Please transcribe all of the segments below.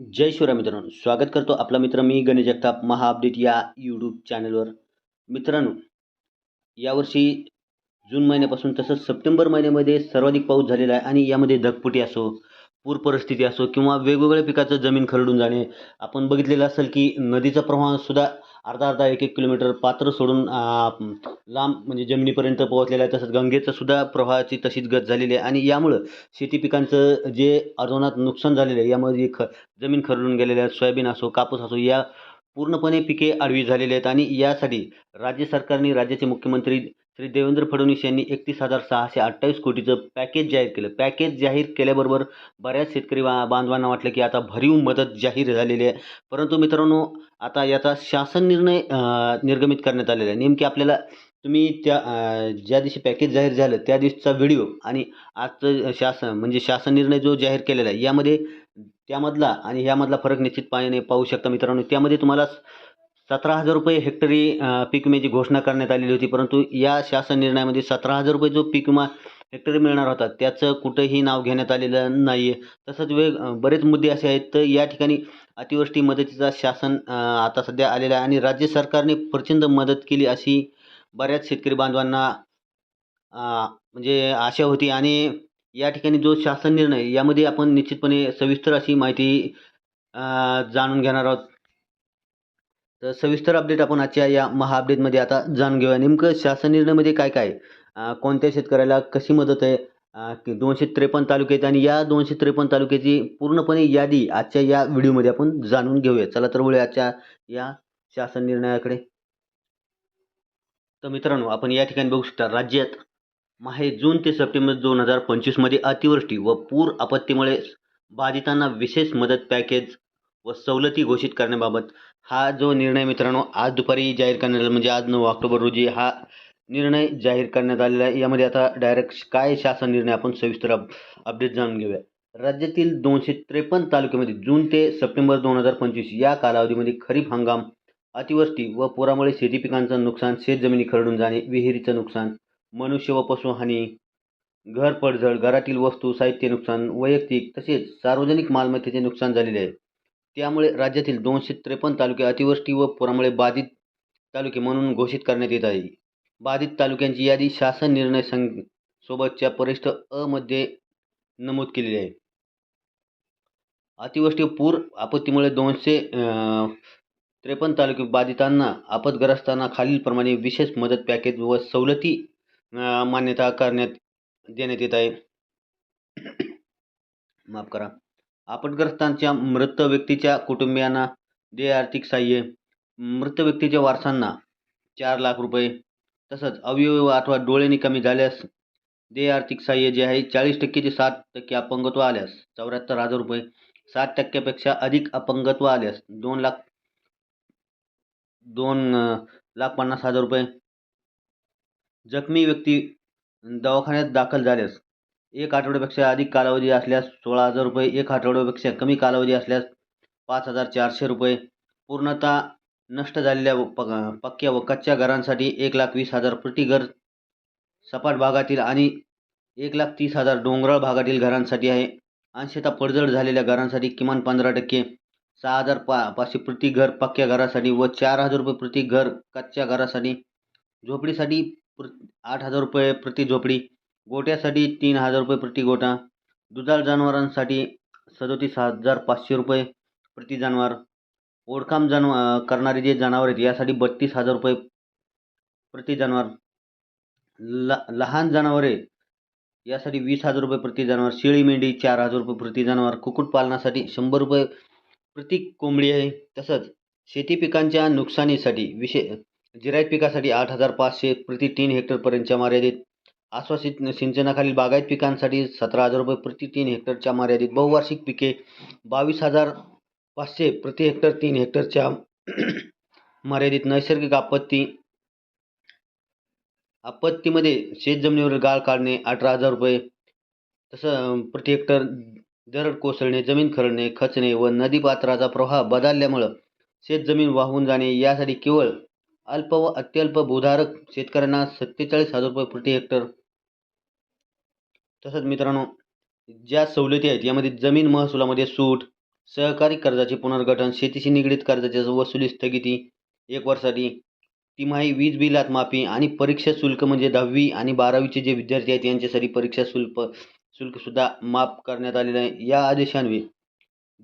जय शिवराय मित्रांनो. स्वागत करतो आपला मित्र मी गणेश जगताप महा अपडेट या यूट्यूब चॅनलवर मित्रांनो यावर्षी जून महिन्यापासून तसंच सप्टेंबर महिन्यामध्ये सर्वाधिक पाऊस झालेला आहे आणि यामध्ये ढगफुटी असो पूर परिस्थिती असो किंवा वेगवेगळ्या पिकाचं जमीन खरडून जाणे आपण बघितलेलं असेल की नदीचा प्रवाहसुद्धा अर्धा अर्धा एक एक किलोमीटर पात्र सोडून लांब म्हणजे जमिनीपर्यंत पोहोचलेला आहे. तसंच गंगेचं सुद्धा प्रवाहाची तशीच गत झालेली आहे. आणि यामुळं शेती पिकांचं जे अर्जवनात नुकसान झालेलं आहे यामध्ये ख जमीन खरडून गेलेल्या आहेत सोयाबीन असो कापूस असो या पूर्णपणे पिके आडवी झालेली आहेत. आणि यासाठी राज्य सरकारने राज्याचे मुख्यमंत्री श्री देवेंद्र फडणवीस यांनी एकतीस हजार सहाशे अठ्ठावीस कोटीचं पॅकेज जाहीर केलं. पॅकेज जाहीर केल्याबरोबर बऱ्याच शेतकरी बा बांधवांना वाटलं की आता भरीव मदत जाहीर झालेली आहे. परंतु मित्रांनो आता याचा शासन निर्णय निर्गमित करण्यात आलेला आहे. नेमकी आपल्याला तुम्ही त्या ज्या दिवशी पॅकेज जाहीर झालं त्या दिवशीचा व्हिडिओ आणि आजचं शासन म्हणजे शासन निर्णय जो जाहीर केलेला आहे यामध्ये त्यामधला आणि यामधला फरक निश्चितपणे पाहू शकता मित्रांनो. त्यामध्ये तुम्हाला सतरा हजार रुपये हेक्टरी पीक विम्याची घोषणा करण्यात आलेली होती. परंतु या शासन निर्णयामध्ये सतरा हजार रुपये जो पीक विमा हेक्टरी मिळणार होता त्याचं कुठंही नाव घेण्यात आलेलं नाही आहे तसंच वेग बरेच मुद्दे असे आहेत. तर या ठिकाणी अतिवृष्टी मदतीचा शासन आता सध्या आलेला आहे. आणि राज्य सरकारने प्रचंड मदत केली अशी बऱ्याच शेतकरी बांधवांना म्हणजे आशा होती. आणि या ठिकाणी जो शासन निर्णय यामध्ये आपण निश्चितपणे सविस्तर अशी माहिती जाणून घेणार आहोत. तर सविस्तर अपडेट आपण आजच्या या महा अपडेटमध्ये आता जाणून घेऊया. नेमकं शासन निर्णयामध्ये काय काय कोणत्या शेतकऱ्याला कशी मदत आहे? की दोनशे त्रेपन्न तालुके आहेत आणि या दोनशे त्रेपन्न तालुक्याची पूर्णपणे यादी आजच्या या व्हिडिओमध्ये आपण जाणून घेऊया. चला तर वळूया आजच्या या शासन निर्णयाकडे. तर मित्रांनो आपण या ठिकाणी बघू शकता राज्यात माहे जून ते सप्टेंबर दोन हजार पंचवीसमध्ये अतिवृष्टी व पूर आपत्तीमुळे बाधितांना विशेष मदत पॅकेज व सवलती घोषित करण्याबाबत हा जो निर्णय मित्रांनो आज दुपारी जाहीर करण्यात आला म्हणजे आज नऊ ऑक्टोबर रोजी हा निर्णय जाहीर करण्यात आलेला आहे. यामध्ये आता डायरेक्ट काय शासन निर्णय आपण सविस्तर अपडेट जाणून घेऊया. राज्यातील दोनशे त्रेपन्न तालुक्यामध्ये जून ते सप्टेंबर दोन हजार पंचवीस या कालावधीमध्ये खरीप हंगाम अतिवृष्टी व पुरामुळे शेती पिकांचं नुकसान शेतजमिनी खरडून जाणे विहिरीचं नुकसान मनुष्य व पशुहानी घर पडझड घरातील वस्तू साहित्य नुकसान वैयक्तिक तसेच सार्वजनिक मालमत्तेचे नुकसान झालेले आहे. त्यामुळे राज्यातील दोनशे त्रेपन्न तालुके अतिवृष्टी व पुरामुळे बाधित तालुके म्हणून घोषित करण्यात येत आहे. बाधित तालुक्यांची यादी शासन निर्णय संघ सोबतच्या परिष्ठ अ मध्ये नमूद केलेली आहे. अतिवृष्टी पूर आपत्तीमुळे दोनशे त्रेपन्न तालुके बाधितांना आपदग्रस्तांना खालीलप्रमाणे विशेष मदत पॅकेज व सवलती मान्यता करण्यात देण्यात येत आहे. माफ करा. आपणग्रस्तांच्या मृत व्यक्तीच्या कुटुंबियांना देय आर्थिक सहाय्य मृत व्यक्तीच्या वारसांना चार लाख रुपये तसंच अवयव अथवा डोळे कमी झाल्यास देय आर्थिक सहाय्य जे आहे चाळीस टक्के ते सात टक्के अपंगत्व आल्यास चौऱ्याहत्तर हजार रुपये सात टक्क्यापेक्षा अधिक अपंगत्व आल्यास दोन लाख दोन लाख पन्नास हजार रुपये. जखमी व्यक्ती दवाखान्यात दाखल झाल्यास एक आठवड्यापेक्षा अधिक कालावधी असल्यास सोळा हजार रुपये एक आठवड्यापेक्षा कमी कालावधी असल्यास पाच हजार चारशे रुपये. पूर्णतः नष्ट झालेल्या व प पक्क्या व कच्च्या घरांसाठी एक लाख वीस हजार प्रति घर सपाट भागातील आणि एक लाख तीस हजार डोंगराळ भागातील घरांसाठी आहे. अंशतः पडझड झालेल्या घरांसाठी किमान पंधरा टक्के सहा हजार पा पाचशे प्रति घर पक्क्या घरासाठी व चार हजार रुपये प्रति घर कच्च्या घरासाठी. झोपडीसाठी प्र आठ हजार रुपये प्रति झोपडी गोट्यासाठी तीन हजार रुपये प्रति गोटा. दुधाळ जनावरांसाठी सदोतीस हजार पाचशे रुपये प्रति जनावर. ओढकाम जानव करणारे जे जनावर आहेत यासाठी बत्तीस हजार रुपये प्रति जनावर. ल लहान जनावरे यासाठी वीस हजार रुपये प्रति जनावर. शेळी मेंढी चार हजार रुपये प्रति जनावर. कुक्कुटपालनासाठी शंभर रुपये प्रति कोंबडी आहे. तसंच शेती पिकांच्या नुकसानीसाठी विशे जिरायत पिकासाठी आठ हजार पाचशे प्रति तीन हेक्टरपर्यंतच्या मर्यादित आश्वासित सिंचनाखालील बागायत पिकांसाठी सतरा हजार रुपये प्रति तीन हेक्टरच्या मर्यादित बहुवार्षिक पिके बावीस हजार पाचशे प्रति हेक्टर तीन हेक्टरच्या मर्यादित नैसर्गिक आपत्ती आपत्तीमध्ये शेतजमिनीवरील गाळ काढणे अठरा हजार रुपये तसं प्रति हेक्टर दरड कोसळणे जमीन खरडणे खचणे व नदीपात्राचा प्रवाह बदलल्यामुळं शेतजमीन वाहून जाणे यासाठी केवळ अल्प व अत्यल्प भूधारक शेतकऱ्यांना सत्तेचाळीस हजार रुपये प्रति हेक्टर तसंच मित्रांनो ज्या सवलती आहेत यामध्ये जमीन महसुलामध्ये सूट सहकारी कर्जाचे पुनर्गठन शेतीशी निगडीत कर्जाच्या वसुली स्थगिती एक वर्षासाठी तिमाही वीज बिलात माफी आणि परीक्षा शुल्क म्हणजे दहावी आणि बारावीचे जे विद्यार्थी आहेत यांच्यासाठी परीक्षा शुल्क शुल्कसुद्धा माफ करण्यात आलेलं आहे. या आदेशान्वये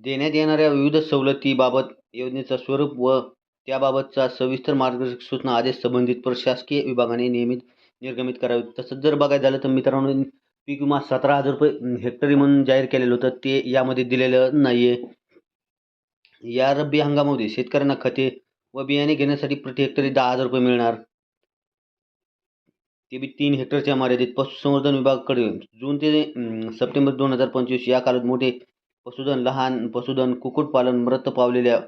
देण्यात येणाऱ्या विविध सवलतीबाबत योजनेचं स्वरूप व त्याबाबतचा सविस्तर मार्गदर्शक सूचना आदेश संबंधित प्रशासकीय विभागाने नियमित निर्गमित करावे तसंच जर बघायचं झालं तर मित्रांनो पीक विमा सतरा हजार रुपये हेक्टरी म्हणून जाहीर केलेलं होतं. ते यामध्ये दिलेलं नाही आहे या रब्बी हंगामामध्ये शेतकऱ्यांना खते व बियाणे घेण्यासाठी प्रति हेक्टरी दहा हजार रुपये मिळणार. ते बी तीन हेक्टरच्या मर्यादित पशुसंवर्धन विभागाकडे जून ते सप्टेंबर दोन हजार पंचवीस या काळात मोठे पशुधन लहान पशुधन कुक्कुटपालन मृत पावलेल्या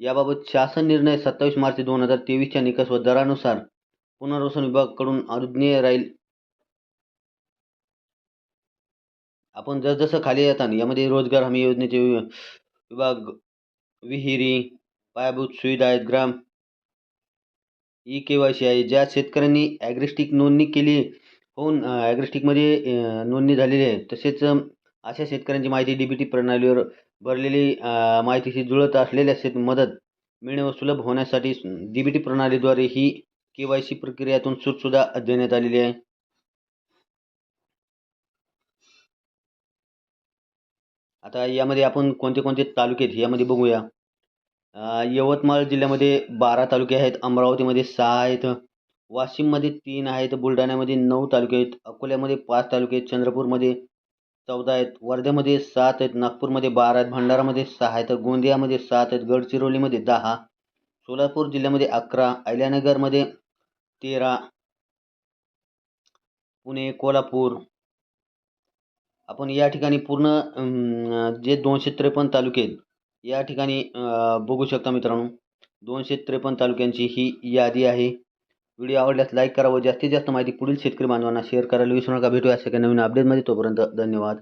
याबाबत शासन निर्णय सत्तावीस मार्च दोन हजार तेवीसच्या निकष व दरानुसार पुनर्वसन विभागाकडून अनुज्ञेय राहील. आपण जसजसं खाली येताना यामध्ये रोजगार हमी योजनेचे वि- विभाग विहिरी पायाभूत सुविधा आहेत ग्राम ई के वाय सी आहे ज्या शेतकऱ्यांनी ॲग्रिस्टिक नोंदणी केली होऊन ॲग्रिस्टिकमध्ये नोंदणी झालेली आहे. तसेच अशा शेतकऱ्यांची माहिती डी बी टी प्रणालीवर भरलेली माहितीशी जुळत असलेल्या शेत मदत मिळणे व सुलभ होण्यासाठी डी बी टी प्रणालीद्वारे ही के वाय सी प्रक्रियातून सूटसुद्धा देण्यात आलेली आहे. आता यामध्ये आपण कोणते कोणते तालुके आहेत यामध्ये बघूया. यवतमाळ जिल्ह्यामध्ये बारा तालुके आहेत. अमरावतीमध्ये सहा आहेत. वाशिममध्ये तीन आहेत. बुलढाण्यामध्ये नऊ तालुके आहेत. अकोल्यामध्ये पाच तालुके आहेत. चंद्रपूरमध्ये चौदा आहेत. वर्ध्यामध्ये सात आहेत. नागपूरमध्ये बारा आहेत. भंडारामध्ये सहा आहेत. गोंदियामध्ये सात आहेत. गडचिरोलीमध्ये दहा. सोलापूर जिल्ह्यामध्ये अकरा. अहिल्यानगरमध्ये तेरा. पुणे कोल्हापूर आपण या ठिकाणी पूर्ण जे दोनशे त्रेपन्न तालुके आहेत या ठिकाणी बघू शकता मित्रांनो दोनशे त्रेपन्न तालुक्यांची ही यादी आहे. व्हिडिओ आवडल्यास लाईक करा व जास्तीत जास्त माहिती पुढील शेतकरी बांधवांना शेअर करायला विसरू नका. भेटूया अशा काही नवीन अपडेटमध्ये तोपर्यंत धन्यवाद.